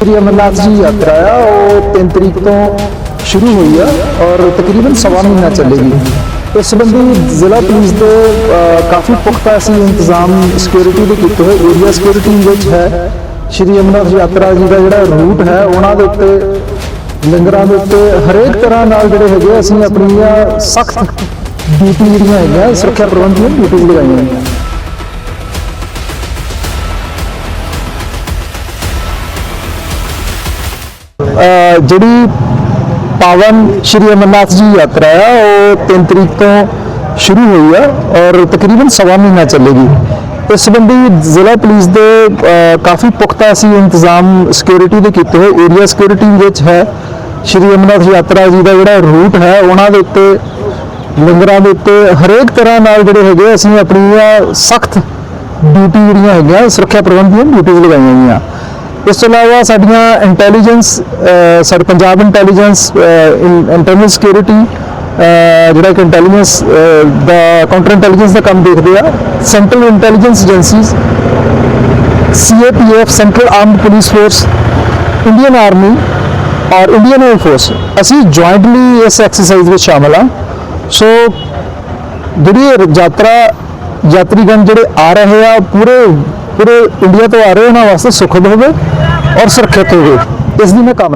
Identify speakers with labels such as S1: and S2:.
S1: ਸ੍ਰੀ ਅਮਰਨਾਥ ਜੀ ਯਾਤਰਾ ਆ, ਉਹ 3 ਤਰੀਕ ਤੋਂ ਸ਼ੁਰੂ ਹੋਈ ਆ ਔਰ ਤਕਰੀਬਨ ਸਵਾ ਮਹੀਨਾ ਚੱਲੇਗੀ। ਇਸ ਸੰਬੰਧੀ ਜ਼ਿਲ੍ਹਾ ਪੁਲਿਸ ਦੇ ਕਾਫੀ ਪੁਖਤਾ ਅਸੀਂ ਇੰਤਜ਼ਾਮ ਸਿਕਿਉਰਿਟੀ ਦੇ ਕੀਤੇ ਹੋਏ। ਏਰੀਆ ਸਿਕਿਉਰਿਟੀ ਵਿੱਚ ਹੈ ਸ਼੍ਰੀ ਅਮਰਨਾਥ ਯਾਤਰਾ ਜੀ ਦਾ ਜਿਹੜਾ ਰੂਟ ਹੈ, ਉਹਨਾਂ ਦੇ ਉੱਤੇ, ਲੰਗਰਾਂ ਦੇ ਉੱਤੇ ਹਰੇਕ ਤਰ੍ਹਾਂ ਨਾਲ ਜਿਹੜੇ ਹੈਗੇ ਅਸੀਂ ਆਪਣੀਆਂ ਸਖਤ ਡਿਊਟੀ ਜਿਹੜੀਆਂ ਹੈਗੀਆਂ, ਸੁਰੱਖਿਆ ਪ੍ਰਬੰਧ ਦੀਆਂ ਡਿਊਟੀਆਂ ਲਗਾਈਆਂ ਹੋਈਆਂ। ਜਿਹੜੀ ਪਾਵਨ ਸ਼੍ਰੀ ਅਮਰਨਾਥ ਜੀ ਯਾਤਰਾ ਆ, ਉਹ 3 ਤਰੀਕ ਤੋਂ ਸ਼ੁਰੂ ਹੋਈ ਆ ਔਰ ਤਕਰੀਬਨ ਸਵਾ ਮਹੀਨਾ ਚੱਲੇਗੀ। ਇਸ ਸੰਬੰਧੀ ਜ਼ਿਲ੍ਹਾ ਪੁਲਿਸ ਦੇ ਕਾਫੀ ਪੁਖਤਾ ਅਸੀਂ ਇੰਤਜ਼ਾਮ ਸਿਕਿਉਰਿਟੀ ਦੇ ਕੀਤੇ ਹੋਏ। ਏਰੀਆ ਸਿਕਿਉਰਿਟੀ ਵਿੱਚ ਹੈ ਸ਼੍ਰੀ ਅਮਰਨਾਥ ਯਾਤਰਾ ਜੀ ਦਾ ਜਿਹੜਾ ਰੂਟ ਹੈ, ਉਹਨਾਂ ਦੇ ਉੱਤੇ, ਲੰਗਰਾਂ ਦੇ ਉੱਤੇ ਹਰੇਕ ਤਰ੍ਹਾਂ ਨਾਲ ਜਿਹੜੇ ਹੈਗੇ ਅਸੀਂ ਆਪਣੀਆਂ ਸਖਤ ਡਿਊਟੀ ਜਿਹੜੀਆਂ ਹੈਗੀਆਂ, ਸੁਰੱਖਿਆ ਪ੍ਰਬੰਧ ਦੀਆਂ ਡਿਊਟੀਆਂ ਲਗਾਈਆਂ ਹੋਈਆਂ ਇਸ ਤੋਂ ਇਲਾਵਾ ਸਾਡੀਆਂ ਇੰਟੈਲੀਜੈਂਸ ਸਾਡੇ ਪੰਜਾਬ ਇੰਟੈਲੀਜੈਂਸ ਇੰਟਰਨਲ ਸਿਕਿਉਰਿਟੀ ਜਿਹੜਾ ਕਿ ਇੰਟੈਲੀਜੈਂਸ ਦਾ ਕਾਊਂਟਰ ਇੰਟੈਲੀਜੈਂਸ ਦਾ ਕੰਮ ਦੇਖਦੇ ਆ central intelligence agencies CAPF central armed police force Indian army ਔਰ ਇੰਡੀਅਨ 에ਅਰ ਫੋਰਸ ਅਸੀਂ ਜੁਆਇੰਟਲੀ ਇਸ ਐਕਸਰਸਾਈਜ਼ ਵਿੱਚ ਸ਼ਾਮਲ ਆ। ਸੋ ਜਿਹੜੀ ਯਾਤਰਾ, ਯਾਤਰੀਗਣ ਜਿਹੜੇ ਆ ਰਹੇ ਆ ਪੂਰੇ ਪੂਰੇ ਇੰਡੀਆ ਤੋਂ ਆ ਰਹੇ ਉਹਨਾਂ ਵਾਸਤੇ ਸੁਖਦ ਹੋਵੇ ਔਰ ਸੁਰੱਖਿਅਤ ਹੋਵੇ। ਇਸ ਦੀ ਮੈਂ ਕਾਮਨਾ